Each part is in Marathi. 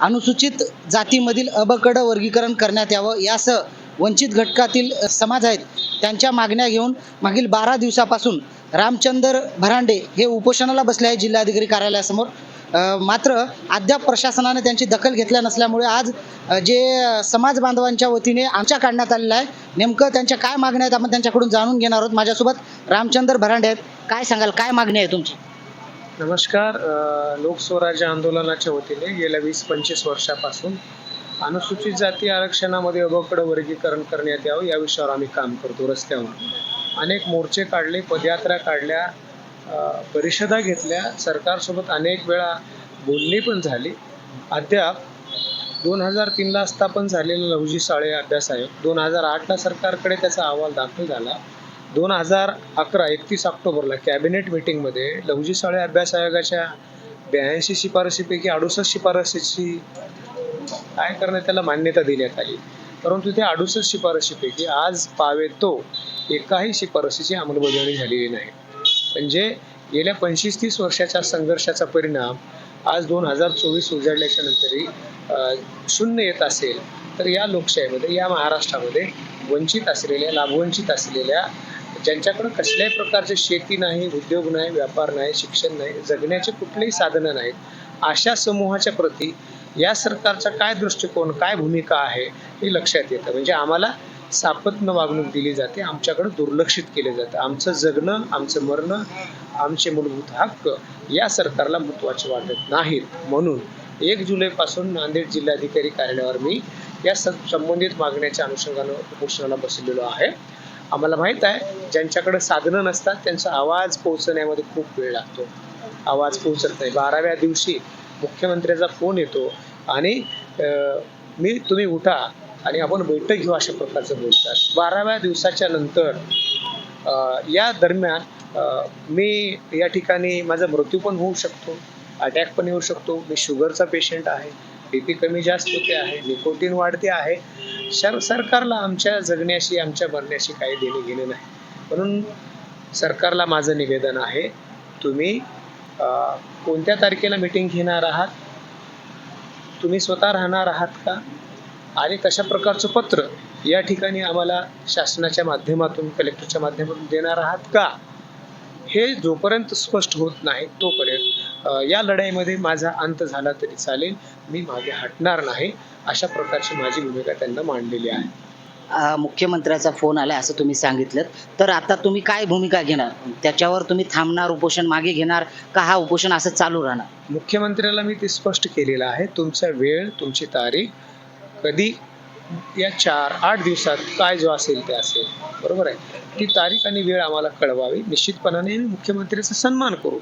अनुसूचित जातीमधील अबकड वर्गीकरण करण्यात यावं यासह वंचित घटकातील समाज आहेत त्यांच्या मागण्या घेऊन मागील बारा दिवसापासून रामचंद्र भरांडे हे उपोषणाला बसले आहे जिल्हाधिकारी कार्यालयासमोर. मात्र अद्याप प्रशासनाने त्यांची दखल घेतल्या नसल्यामुळे आज जे समाज बांधवांच्या वतीने आमच्या काढण्यात आलेलं आहे नेमकं त्यांच्या काय मागण्या आहेत आपण त्यांच्याकडून जाणून घेणार आहोत. माझ्यासोबत रामचंद्र भरांडे आहेत. काय सांगाल? काय मागणी आहे तुमची? नमस्कार लोकस्वराज्य आंदोलनाच्या वतीने गेल्या वीस पंचवीस वर्षापासून अनुसूचित जाती आरक्षणामध्ये अगोकडं वर्गीकरण करण्यात यावं या विषयावर आम्ही काम करतो रस्त्यावर. अनेक मोर्चे काढले पदयात्रा काढल्या परिषदा घेतल्या सरकारसोबत अनेक वेळा बोलणी पण झाली. अद्याप दोन हजार तीनला स्थापन झालेला लवजी साळे अभ्यास आयोग दोन हजार आठला सरकारकडे त्याचा अहवाल दाखल झाला. दोन हजार अकरा एकतीस ऑक्टोबरला कॅबिनेट मिटिंगमध्ये लवजी साळे अभ्यास आयोगाच्या ब्याऐंशी शिफारसीपैकी अडुसष्ट शिफारसीची काय करण्यात त्याला मान्यता देण्यात आली. परंतु त्या अडुसष्ट शिफारशीपैकी आज पावे तो एकाही शिफारसीची अंमलबजावणी झालेली नाही. म्हणजे गेल्या पंचवीस तीस वर्षाच्या संघर्षाचा परिणाम आज दोन हजार चोवीस उजाडल्याच्या नंतरही शून्य येत असेल तर या लोकशाहीमध्ये या महाराष्ट्रामध्ये वंचित असलेल्या लाभवंचित असलेल्या ज्यांच्याकडे कसल्याही प्रकारचे शेती नाही उद्योग नाही व्यापार नाही शिक्षण नाही जगण्याचे कुठलेही साधनं नाहीत अशा समूहाच्या प्रती या सरकारचा काय दृष्टिकोन काय भूमिका आहे हे लक्षात येतं. म्हणजे आम्हाला सापत्न वागणूक दिली जाते आमच्याकडे दुर्लक्षित केले जातं. आमचं जगणं आमचं मरणं आमचे मूलभूत हक्क या सरकारला महत्त्वाचे वाटत नाहीत. म्हणून एक जुलैपासून नांदेड जिल्हाधिकारी कार्यालयावर मी या स संबंधित मागण्याच्या अनुषंगानं उपोषणाला बसलेलो आहे. आम्हाला माहीत आहे ज्यांच्याकडे साधनं नसतात त्यांचा आवाज पोहोचण्यामध्ये खूप वेळ लागतो. आवाज पोहोचत नाही. बाराव्या दिवशी मुख्यमंत्र्याचा फोन येतो आणि मी तुम्ही उठा आणि आपण बैठक घेऊ अशा प्रकारचं बोलतात. बाराव्या दिवसाच्या नंतर या दरम्यान मी या ठिकाणी माझा मृत्यू पण होऊ शकतो अटॅक पण येऊ शकतो. मी शुगरचा पेशंट आहे बीपी कमी जास्त होते आहे निकोटीन वाढते आहे. सर सरकारला आमच्या जगण्याशी आमच्या मरण्याशी काही देणे घेणे नाही. म्हणून सरकारला माझं निवेदन आहे तुम्ही कोणत्या तारखेला मिटिंग घेणार आहात? तुम्ही स्वतः राहणार आहात का? आणि कशा प्रकारचं पत्र या ठिकाणी आम्हाला शासनाच्या माध्यमातून कलेक्टरच्या माध्यमातून देणार आहात का? हे जोपर्यंत स्पष्ट होत नाही तोपर्यंत या लढाईमध्ये माझा अंत झाला तरी चालेल. मी मागे हटणार नाही. अशा प्रकारची माझी भूमिका त्यांना मांडलेली आहे. मुख्यमंत्र्याचा फोन आला असं तुम्ही सांगितलं. तर आता तुम्ही काय भूमिका घेणार? त्याच्यावर तुम्ही थांबणार उपोषण मागे घेणार का हा उपोषण असं चालू राहणार? मुख्यमंत्र्याला मी ते स्पष्ट केलेलं आहे. तुमचा वेळ तुमची तारीख कधी या चार आठ दिवसात काय जो असेल ते असेल. बरोबर आहे? ती तारीख आणि वेळ आम्हाला कळवावी. निश्चितपणाने आम्ही मुख्यमंत्र्याचा सन्मान करू.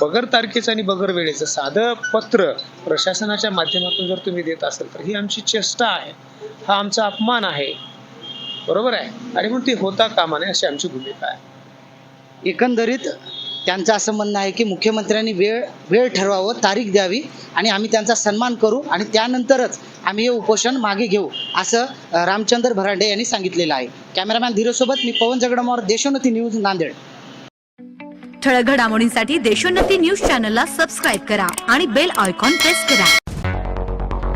बगर तारखेचं आणि बगर वेळेचं साधं पत्र प्रशासनाच्या माध्यमातून जर तुम्ही देत असाल तर ही आमची चेष्टा आहे. हा आमचा अपमान आहे. बरोबर आहे? आणि म्हणून ते होता कामा नये अशी आमची भूमिका आहे. एकंदरीत त्यांचं असं म्हणणं आहे की मुख्यमंत्र्यांनी वेळ वेळ ठरवावं तारीख द्यावी आणि आम्ही त्यांचा सन्मान करू आणि त्यानंतरच आम्ही हे उपोषण मागे घेऊ असं रामचंद्र भरांडे यांनी सांगितलेलं आहे. कॅमेरामॅन धीरजसोबत मी पवन जगडमोर देशोन्नती न्यूज नांदेड. ठळक घडामोडींसाठी देशोन्नती न्यूज चॅनलला सबस्क्राईब करा आणि बेल आयकॉन प्रेस करा.